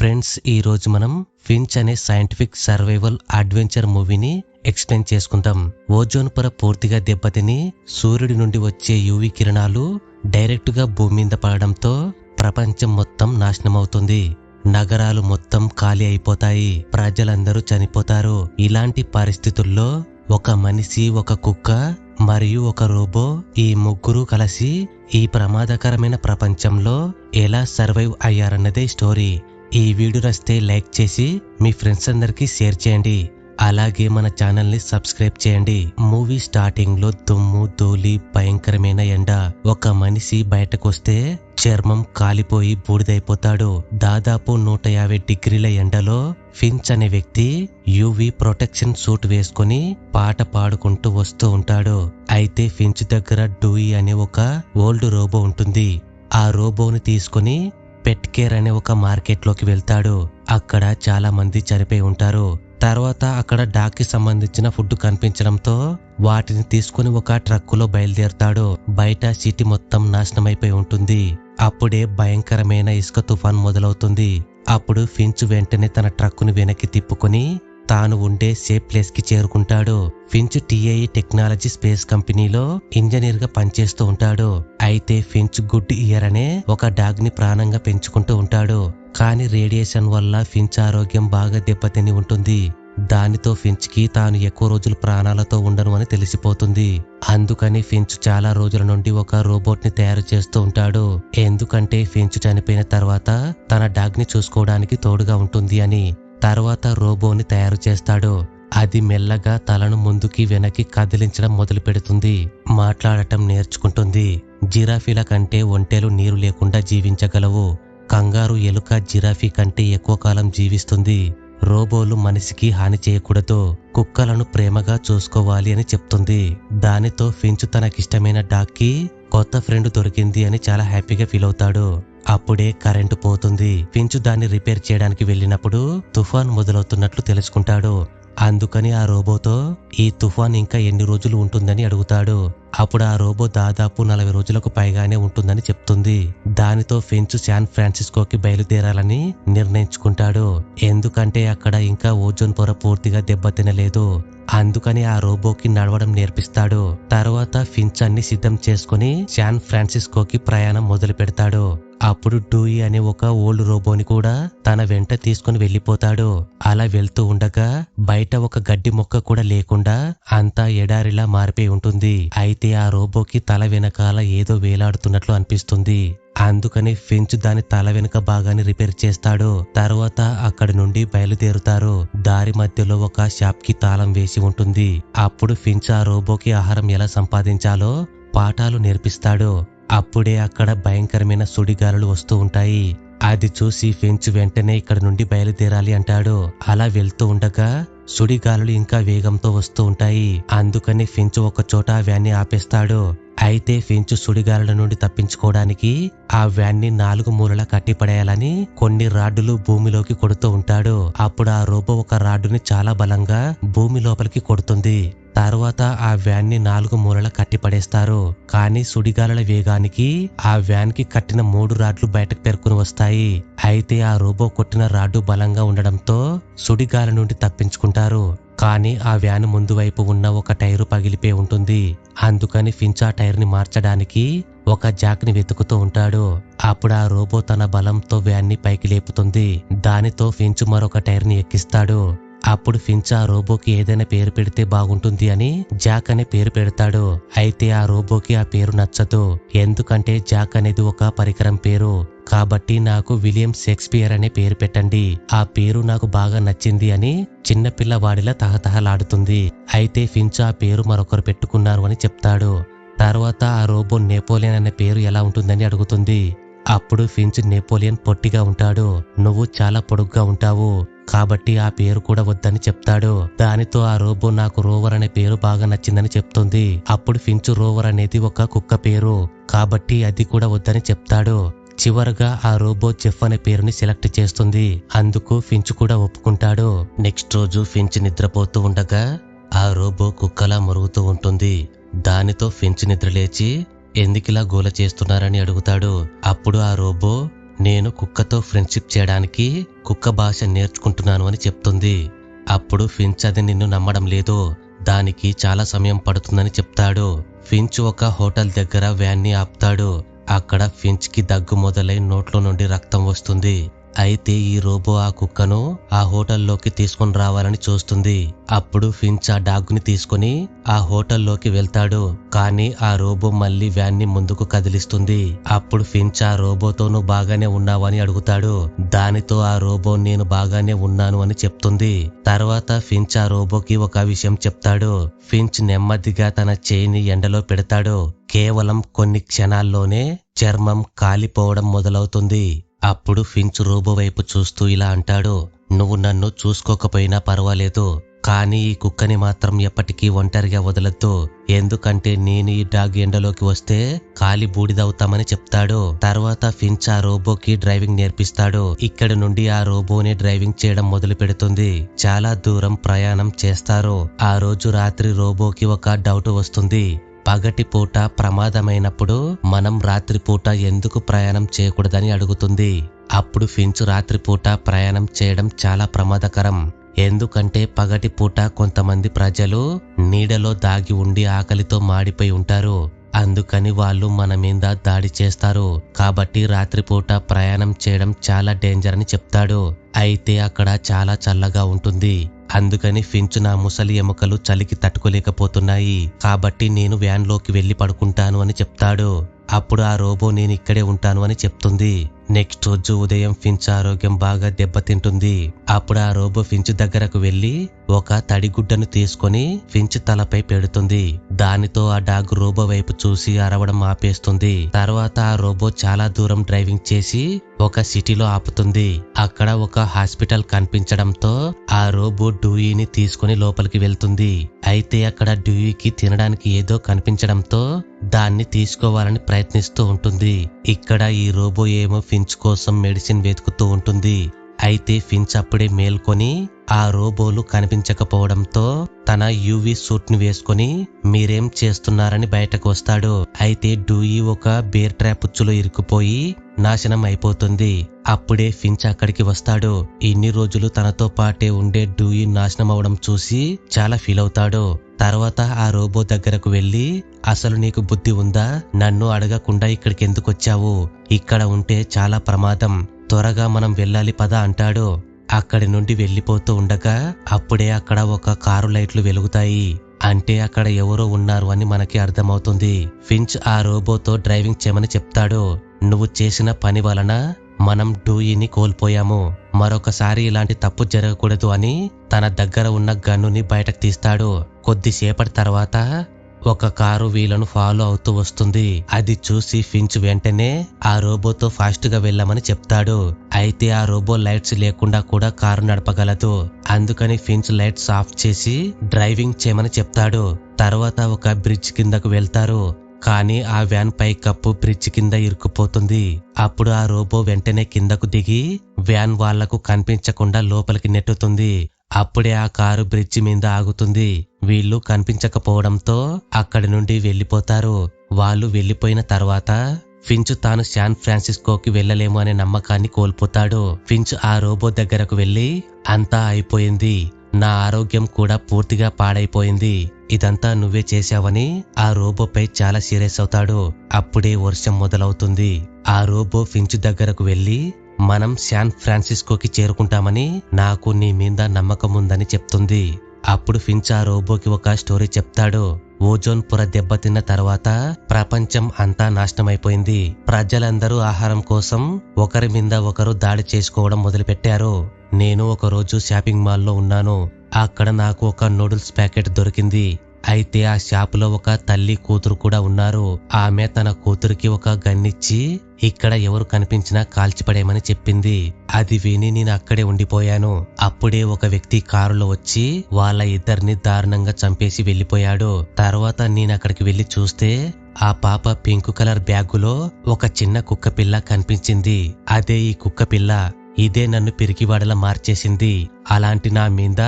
Friends ఈరోజు మనం Finch అనే సైంటిఫిక్ సర్వైవల్ అడ్వెంచర్ మూవీని ఎక్స్ప్లెయిన్ చేసుకుందాం. ఓజోన్ పొర పూర్తిగా దెబ్బతిని సూర్యుడి నుండి వచ్చే యూవి కిరణాలు డైరెక్ట్గా భూమి మీద పడడంతో ప్రపంచం మొత్తం నాశనమవుతుంది. నగరాలు మొత్తం ఖాళీ అయిపోతాయి. ప్రజలందరూ చనిపోతారు. ఇలాంటి పరిస్థితుల్లో ఒక మనిషి ఒక కుక్క మరియు ఒక రోబో ఈ ముగ్గురు కలిసి ఈ ప్రమాదకరమైన ప్రపంచంలో ఎలా సర్వైవ్ అయ్యారన్నదే స్టోరీ. ఈ వీడియో నచ్చితే లైక్ చేసి మీ ఫ్రెండ్స్ అందరికీ షేర్ చేయండి. అలాగే మన ఛానల్ని సబ్స్క్రైబ్ చేయండి. మూవీ స్టార్టింగ్లో దుమ్ము ధూళి భయంకరమైన ఎండ. ఒక మనిషి బయటకొస్తే చర్మం కాలిపోయి బూడిదైపోతాడు. దాదాపు నూట యాభై డిగ్రీల ఎండలో ఫించ్ అనే వ్యక్తి యువి ప్రొటెక్షన్ సూట్ వేసుకుని పాట పాడుకుంటూ వస్తూ ఉంటాడు. అయితే ఫించ్ దగ్గర డూయి అనే ఒక ఓల్డ్ రోబో ఉంటుంది. ఆ రోబోని తీసుకుని పెట్ కేర్ అనే ఒక మార్కెట్లోకి వెళ్తాడు. అక్కడ చాలా మంది చనిపోయి ఉంటారు. తర్వాత అక్కడ డాక్కి సంబంధించిన ఫుడ్ కనిపించడంతో వాటిని తీసుకుని ఒక ట్రక్కులో బయలుదేరుతాడు. బయట సిటీ మొత్తం నాశనమైపోయి ఉంటుంది. అప్పుడే భయంకరమైన ఇసుక తుఫాన్ మొదలవుతుంది. అప్పుడు ఫించ్ వెంటనే తన ట్రక్కును వెనక్కి తిప్పుకొని తాను ఉండే సేఫ్ ప్లేస్కి చేరుకుంటాడు. ఫించ్ టిఐ టెక్నాలజీ స్పేస్ కంపెనీలో ఇంజనీర్గా పనిచేస్తూ ఉంటాడు. అయితే ఫించ్ గుడ్ ఇయర్ అనే ఒక డాగ్ని ప్రాణంగా పెంచుకుంటూ ఉంటాడు. కానీ రేడియేషన్ వల్ల ఫించ్ ఆరోగ్యం బాగా దెబ్బతిని ఉంటుంది. దానితో ఫించ్కి తాను ఎక్కువ రోజులు ప్రాణాలతో ఉండను అని తెలిసిపోతుంది. అందుకని ఫించ్ చాలా రోజుల నుండి ఒక రోబోట్ని తయారు చేస్తూ ఉంటాడు. ఎందుకంటే ఫించ్ చనిపోయిన తర్వాత తన డాగ్ని చూసుకోవడానికి తోడుగా ఉంటుంది అని. తర్వాత రోబోని తయారు చేస్తాడు. అది మెల్లగా తలను ముందుకి వెనక్కి కదిలించడం మొదలు పెడుతుంది. మాట్లాడటం నేర్చుకుంటుంది. జిరాఫీల కంటే ఒంటెలు నీరు లేకుండా జీవించగలవు. కంగారు ఎలుక జిరాఫీ కంటే ఎక్కువ కాలం జీవిస్తుంది. రోబోలు మనిషికి హాని చేయకూడదు. కుక్కలను ప్రేమగా చూసుకోవాలి అని చెప్తుంది. దానితో ఫించు తనకిష్టమైన డాక్కి కొత్త ఫ్రెండ్ దొరికింది అని చాలా హ్యాపీగా ఫీల్ అవుతాడు. అప్పుడే కరెంటు పోతుంది. పించు దాన్ని రిపేర్ చేయడానికి వెళ్ళినప్పుడు తుఫాన్ మొదలవుతున్నట్లు తెలుసుకుంటాడు. అందుకని ఆ రోబోతో ఈ తుఫాన్ ఇంకా ఎన్ని రోజులు ఉంటుందని అడుగుతాడు. అప్పుడు ఆ రోబో దాదాపు నలభై రోజులకు పైగానే ఉంటుందని చెప్తుంది. దానితో ఫించ్ శాన్ ఫ్రాన్సిస్కోకి బయలుదేరాలని నిర్ణయించుకుంటాడు. ఎందుకంటే అక్కడ ఇంకా ఓజోన్ పొర పూర్తిగా దెబ్బతినలేదు. అందుకని ఆ రోబోకి నడవడం నేర్పిస్తాడు. తర్వాత ఫించ్ అన్ని సిద్ధం చేసుకుని శాన్ ఫ్రాన్సిస్కోకి ప్రయాణం మొదలు పెడతాడు. అప్పుడు డూయి అనే ఒక ఓల్డ్ రోబోని కూడా తన వెంట తీసుకుని వెళ్ళిపోతాడు. అలా వెళ్తూ ఉండగా బయట ఒక గడ్డి మొక్క కూడా లేకుండా అంతా ఎడారిలా మారిపోయి ఉంటుంది. అయితే ఆ రోబోకి తల వెనకాల ఏదో వేలాడుతున్నట్లు అనిపిస్తుంది. అందుకని ఫించ్ దాని తల వెనుక భాగాన్ని రిపేర్ చేస్తాడు. తర్వాత అక్కడి నుండి బయలుదేరుతారు. దారి మధ్యలో ఒక షాప్కి తాళం వేసి ఉంటుంది. అప్పుడు ఫించ్ ఆ రోబోకి ఆహారం ఎలా సంపాదించాలో పాఠాలు నేర్పిస్తాడు. అప్పుడే అక్కడ భయంకరమైన సుడిగాలులు వస్తూ ఉంటాయి. అది చూసి ఫించ్ వెంటనే ఇక్కడ నుండి బయలుదేరాలి అంటాడు. అలా వెళ్తూ ఉండగా సుడిగాలులు ఇంకా వేగంతో వస్తూ ఉంటాయి. అందుకని ఫించ్ ఒక చోట ఆ వ్యాన్ని ఆపేస్తాడు. అయితే ఫించ్ సుడిగాలుల నుండి తప్పించుకోవడానికి ఆ వ్యాన్ని నాలుగు మూలలా కట్టిపడేయాలని కొన్ని రాడ్డులు భూమిలోకి కొడుతూ ఉంటాడు. అప్పుడు ఆ రోబో ఒక రాడ్డుని చాలా బలంగా భూమి లోపలికి కొడుతుంది. తర్వాత ఆ వ్యాన్ని నాలుగు మూలల కట్టిపడేస్తారు కానీ సుడిగాలుల వేగానికి ఆ వ్యాన్కి కట్టిన మూడు రాడ్లు బయటకు పేర్కొని వస్తాయి. అయితే ఆ రోబో కొట్టిన రాడ్డు బలంగా ఉండడంతో సుడిగాలి నుండి తప్పించుకుంటారు. కానీ ఆ వ్యాన్ ముందు వైపు ఉన్న ఒక టైరు పగిలిపోయి ఉంటుంది. అందుకని ఫించ్ ఆ టైర్ని మార్చడానికి ఒక జాక్ని వెతుకుతూ ఉంటాడు. అప్పుడు ఆ రోబో తన బలంతో వ్యాన్ని పైకి లేపుతుంది. దానితో ఫించ్ మరొక టైర్ని ఎక్కిస్తాడు. అప్పుడు ఫించ్ ఆ రోబోకి ఏదైనా పేరు పెడితే బాగుంటుంది అని జాక్ అనే పేరు పెడతాడు. అయితే ఆ రోబోకి ఆ పేరు నచ్చదు. ఎందుకంటే జాక్ అనేది ఒక పరికరం పేరు. కాబట్టి నాకు విలియం షేక్స్పియర్ అనే పేరు పెట్టండి. ఆ పేరు నాకు బాగా నచ్చింది అని చిన్నపిల్లవాడిలా తహతహలాడుతుంది. అయితే ఫించ్ ఆ పేరు మరొకరు పెట్టుకున్నారు అని చెప్తాడు. తర్వాత ఆ రోబో నేపోలియన్ అనే పేరు ఎలా ఉంటుందని అడుగుతుంది. అప్పుడు ఫించ్ నేపోలియన్ పొట్టిగా ఉంటాడు. నువ్వు చాలా పొడుగ్గా ఉంటావు. కాబట్టి ఆ పేరు కూడా వద్దని చెప్తాడు. దానితో ఆ రోబో నాకు రోవర్ అనే పేరు బాగా నచ్చిందని చెప్తుంది. అప్పుడు ఫించ్ రోవర్ అనేది ఒక కుక్క పేరు. కాబట్టి అది కూడా వద్దని చెప్తాడు. చివరగా ఆ రోబో చెఫ్ అనే పేరుని సెలెక్ట్ చేస్తుంది. అందుకు ఫించ్ కూడా ఒప్పుకుంటాడు. నెక్స్ట్ రోజు ఫించ్ నిద్రపోతూ ఉండగా ఆ రోబో కుక్కలా మరుగుతూ ఉంటుంది. దానితో ఫించ్ నిద్రలేచి ఎందుకిలా గోల చేస్తున్నారని అడుగుతాడు. అప్పుడు ఆ రోబో నేను కుక్కతో ఫ్రెండ్షిప్ చేయడానికి కుక్క భాష నేర్చుకుంటున్నాను అని చెప్తుంది. అప్పుడు ఫించ్ అది నిన్ను నమ్మడం లేదు. దానికి చాలా సమయం పడుతుందని చెప్తాడు. ఫించ్ ఒక హోటల్ దగ్గర వ్యాన్ని ఆపుతాడు. అక్కడ ఫించ్కి దగ్గు మొదలై నోట్లో నుండి రక్తం వస్తుంది. అయితే ఈ రోబో ఆ కుక్కను ఆ హోటల్లోకి తీసుకొని రావాలని చూస్తుంది. అప్పుడు ఫించ్ ఆ డాగ్ని తీసుకొని ఆ హోటల్లోకి వెళ్తాడు. కానీ ఆ రోబో మళ్ళీ వ్యాన్ని ముందుకు కదిలిస్తుంది. అప్పుడు ఫించ్ ఆ రోబోతో నువ్వు బాగానే ఉన్నావని అడుగుతాడు. దానితో ఆ రోబో నేను బాగానే ఉన్నాను అని చెప్తుంది. తర్వాత ఫించ్ ఆ రోబోకి ఒక విషయం చెప్తాడు. ఫించ్ నెమ్మదిగా తన చేయిని ఎండలో పెడతాడు. కేవలం కొన్ని క్షణాల్లోనే చర్మం కాలిపోవడం మొదలవుతుంది. అప్పుడు ఫించ్ రోబో వైపు చూస్తూ ఇలా అంటాడు నువ్వు నన్ను చూసుకోకపోయినా పర్వాలేదు కానీ ఈ కుక్కని మాత్రం ఎప్పటికీ ఒంటరిగా వదలొద్దు. ఎందుకంటే నేను ఈ డాగ్ ఎండలోకి వస్తే కాలి బూడిదవుతామని చెప్తాడు. తర్వాత ఫించ్ ఆ రోబోకి డ్రైవింగ్ నేర్పిస్తాడు. ఇక్కడ నుండి ఆ రోబోని డ్రైవింగ్ చేయడం మొదలు పెడుతుంది. చాలా దూరం ప్రయాణం చేస్తారు. ఆ రోజు రాత్రి రోబోకి ఒక డౌట్ వస్తుంది. పగటి పూట ప్రమాదమైనప్పుడు మనం రాత్రిపూట ఎందుకు ప్రయాణం చేయకూడదని అడుగుతుంది. అప్పుడు ఫించ్ రాత్రిపూట ప్రయాణం చేయడం చాలా ప్రమాదకరం. ఎందుకంటే పగటి పూట కొంతమంది ప్రజలు నీడలో దాగి ఉండి ఆకలితో మాడిపోయి ఉంటారు. అందుకని వాళ్ళు మన మీద దాడి చేస్తారు. కాబట్టి రాత్రిపూట ప్రయాణం చేయడం చాలా డేంజర్ అని చెప్తాడు. అయితే అక్కడ చాలా చల్లగా ఉంటుంది. అందుకని ఫించ్ నా ముసలి ఎముకలు చలికి తట్టుకోలేకపోతున్నాయి. కాబట్టి నేను వ్యాన్లోకి వెళ్ళి పడుకుంటాను అని చెప్తాడు. అప్పుడు ఆ రోబో నేను ఇక్కడే ఉంటాను అని చెప్తుంది. నెక్స్ట్ రోజు ఉదయం ఫించ్ ఆరోగ్యం బాగా దెబ్బతింటుంది. అప్పుడు ఆ రోబో ఫించ్ దగ్గరకు వెళ్ళి ఒక తడిగుడ్డను తీసుకొని ఫించ్ తలపై పెడుతుంది. దానితో ఆ డాగ్ రోబో వైపు చూసి అరవడం ఆపేస్తుంది. తర్వాత ఆ రోబో చాలా దూరం డ్రైవింగ్ చేసి ఒక సిటీలో ఆపుతుంది. అక్కడ ఒక హాస్పిటల్ కనిపించడంతో ఆ రోబో డూయిని తీసుకుని లోపలికి వెళ్తుంది. అయితే అక్కడ డూయికి తినడానికి ఏదో కనిపించడంతో దాన్ని తీసుకోవాలని ప్రయత్నిస్తూ ఉంటుంది. ఇక్కడ ఈ రోబో ఏమో ఫించ్ కోసం మెడిసిన్ వెతుకుతూ ఉంటుంది. అయితే ఫించ్ అప్పుడే మేల్కొని ఆ రోబోలు కనిపించకపోవడంతో తన యూవి సూట్ని వేసుకొని మీరేం చేస్తున్నారని బయటకు వస్తాడు. అయితే డూయి ఒక బేర్ ట్రాప్ ఉచ్చులో ఇరుక్కుపోయి నాశనం అయిపోతుంది. అప్పుడే ఫించ్ అక్కడికి వస్తాడు. ఇన్ని రోజులు తనతో పాటే ఉండే డూయి నాశనం అవడం చూసి చాలా ఫీల్ అవుతాడు. తర్వాత ఆ రోబో దగ్గరకు వెళ్ళి అసలు నీకు బుద్ధి ఉందా? నన్ను అడగకుండా ఇక్కడికి ఎందుకు వచ్చావు ఇక్కడ ఉంటే చాలా ప్రమాదం. త్వరగా మనం వెళ్ళాలి పద అంటాడు. అక్కడి నుండి వెళ్ళిపోతూ ఉండగా అప్పుడే అక్కడ ఒక కారు లైట్లు వెలుగుతాయి. అంటే అక్కడ ఎవరో ఉన్నారు అని మనకి అర్థమవుతుంది. ఫించ్ ఆ రోబోతో డ్రైవింగ్ చేయమని చెప్తాడు. నువ్వు చేసిన పని వలన మనం డూయిని కోల్పోయాము. మరొకసారి ఇలాంటి తప్పు జరగకూడదు అని తన దగ్గర ఉన్న గన్నుని బయటకు తీస్తాడు. కొద్దిసేపటి తర్వాత ఒక కారు వీళ్ళను ఫాలో అవుతూ వస్తుంది. అది చూసి ఫించ్ వెంటనే ఆ రోబోతో ఫాస్ట్గా వెళ్ళమని చెప్తాడు. అయితే ఆ రోబో లైట్స్ లేకుండా కూడా కారు నడపగలదు. అందుకని ఫించ్ లైట్స్ ఆఫ్ చేసి డ్రైవింగ్ చేయమని చెప్తాడు. తర్వాత ఒక బ్రిడ్జ్ కిందకు వెళ్తారు. కానీ ఆ వ్యాన్ పై కప్పు బ్రిడ్జ్ కింద ఇరుక్కుపోతుంది. అప్పుడు ఆ రోబో వెంటనే కిందకు దిగి వ్యాన్ వాళ్ళకు కనిపించకుండా లోపలికి నెట్టుతుంది. అప్పుడే ఆ కారు బ్రిడ్జి మీద ఆగుతుంది. వీళ్ళు కనిపించకపోవడంతో అక్కడి నుండి వెళ్ళిపోతారు వాళ్ళు వెళ్ళిపోయిన తర్వాత ఫించ్ తాను శాన్ ఫ్రాన్సిస్కోకి వెళ్ళలేము అనే నమ్మకాన్ని కోల్పోతాడు. ఫించ్ ఆ రోబో దగ్గరకు వెళ్ళి అంతా అయిపోయింది. నా ఆరోగ్యం కూడా పూర్తిగా పాడైపోయింది. ఇదంతా నువ్వే చేశావని ఆ రోబోపై చాలా సీరియస్ అవుతాడు. అప్పుడే వర్షం మొదలవుతుంది. ఆ రోబో ఫించ్ దగ్గరకు వెళ్ళి మనం శాన్ ఫ్రాన్సిస్కోకి చేరుకుంటామని నాకు నీ మీద నమ్మకం ఉందని చెప్తుంది. అప్పుడు ఫించ్ ఆ రోబోకి ఒక స్టోరీ చెప్తాడు. ఓజోన్ పొర దెబ్బతిన్న తర్వాత ప్రపంచం అంతా నాశనమైపోయింది. ప్రజలందరూ ఆహారం కోసం ఒకరి మీద ఒకరు దాడి చేసుకోవడం మొదలుపెట్టారు. నేను ఒకరోజు షాపింగ్ మాల్లో ఉన్నాను. అక్కడ నాకు ఒక నూడిల్స్ ప్యాకెట్ దొరికింది. అయితే ఆ షాపులో ఒక తల్లి కూతురు కూడా ఉన్నారు. ఆమె తన కూతురికి ఒక గన్నిచ్చి ఇక్కడ ఎవరు కనిపించినా కాల్చిపడేయమని చెప్పింది. అది విని నేను అక్కడే ఉండిపోయాను. అప్పుడే ఒక వ్యక్తి కారులో వచ్చి వాళ్ళ ఇద్దరిని దారుణంగా చంపేసి వెళ్ళిపోయాడు. తర్వాత నేను అక్కడికి వెళ్ళి చూస్తే ఆ పాప పింక్ కలర్ బ్యాగులో ఒక చిన్న కుక్క పిల్ల కనిపించింది. అదే ఈ కుక్క పిల్ల ఇదే నన్ను పిరికివాడలా మార్చేసింది. అలాంటి నా మీద?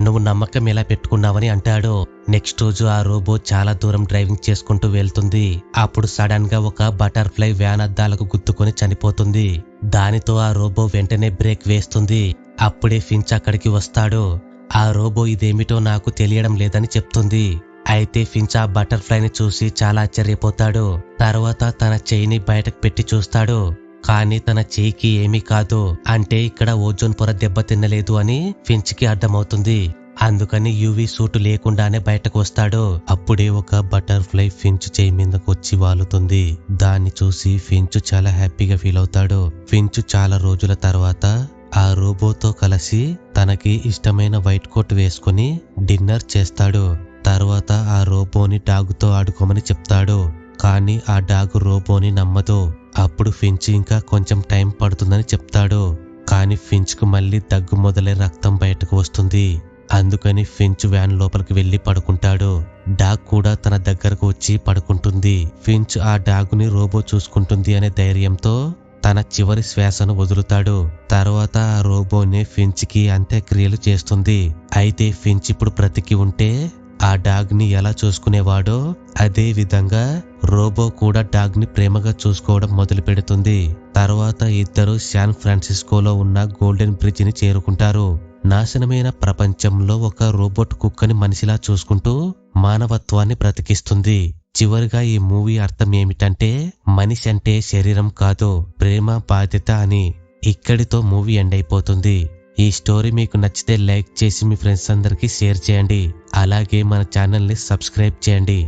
నువ్వు నమ్మకం ఎలా పెట్టుకున్నావని అంటాడు. నెక్స్ట్ రోజు ఆ రోబో చాలా దూరం డ్రైవింగ్ చేసుకుంటూ వెళ్తుంది. అప్పుడు సడన్గా ఒక బటర్ఫ్లై వ్యాన్ అద్దాలకు గుద్దుకొని చనిపోతుంది. దానితో ఆ రోబో వెంటనే బ్రేక్ వేస్తుంది. అప్పుడే ఫించ్ అక్కడికి వస్తాడు. ఆ రోబో ఇదేమిటో నాకు తెలియడం లేదని చెప్తుంది. అయితే ఫించ్ ఆ బటర్ఫ్లైని చూసి చాలా ఆశ్చర్యపోతాడు. తర్వాత తన చెయ్యిని బయటకు పెట్టి చూస్తాడు. కానీ తన చేయికి ఏమీ కాదు. అంటే ఇక్కడ ఓజోన్ పొర దెబ్బతిన్నలేదు అని ఫించ్కి అర్థమవుతుంది. అందుకని యూవీ సూటు లేకుండానే బయటకు వస్తాడు. అప్పుడే ఒక బటర్ఫ్లై ఫించ్ చేయి మీదకు వచ్చి వాలుతుంది. దాన్ని చూసి ఫించ్ చాలా హ్యాపీగా ఫీల్ అవుతాడు. ఫించ్ చాలా రోజుల తర్వాత ఆ రోబోతో కలిసి తనకి ఇష్టమైన వైట్ కోట్ వేసుకుని డిన్నర్ చేస్తాడు. తర్వాత ఆ రోబోని డాగుతో ఆడుకోమని చెప్తాడు. కానీ ఆ డాగు రోబోని నమ్మదు. అప్పుడు ఫించ్ ఇంకా కొంచెం టైం పడుతుందని చెప్తాడు. కానీ ఫించ్కు మళ్ళీ దగ్గు మొదలై రక్తం బయటకు వస్తుంది. అందుకని ఫించ్ వ్యాన్ లోపలికి వెళ్ళి పడుకుంటాడు. డాగ్ కూడా తన దగ్గరకు వచ్చి పడుకుంటుంది. ఫించ్ ఆ డాగుని రోబో చూసుకుంటుంది అనే ధైర్యంతో తన చివరి శ్వాసను వదులుతాడు. తర్వాత ఆ రోబోని ఫించ్కి అంత్యక్రియలు చేస్తుంది. అయితే ఫించ్ ఇప్పుడు బ్రతికి ఉంటే ఆ డాగ్ని ఎలా చూసుకునేవాడో అదే విధంగా రోబో కూడా డాగ్ని ప్రేమగా చూసుకోవడం మొదలు పెడుతుంది. తర్వాత ఇద్దరు శాన్ ఫ్రాన్సిస్కోలో ఉన్న గోల్డెన్ బ్రిడ్జ్ని చేరుకుంటారు. నాశనమైన ప్రపంచంలో ఒక రోబోట్ కుక్కని మనిషిలా చూసుకుంటూ మానవత్వాన్ని బ్రతికిస్తుంది. చివరిగా ఈ మూవీ అర్థం ఏమిటంటే మనిషి అంటే శరీరం కాదు ప్రేమ బాధ్యత అని. ఇక్కడితో మూవీ ఎండ్ అయిపోతుంది. ఈ స్టోరీ మీకు నచ్చితే లైక్ చేసి మీ ఫ్రెండ్స్ అందరికీ షేర్ చేయండి. అలాగే మన ఛానల్ని సబ్స్క్రైబ్ చేయండి.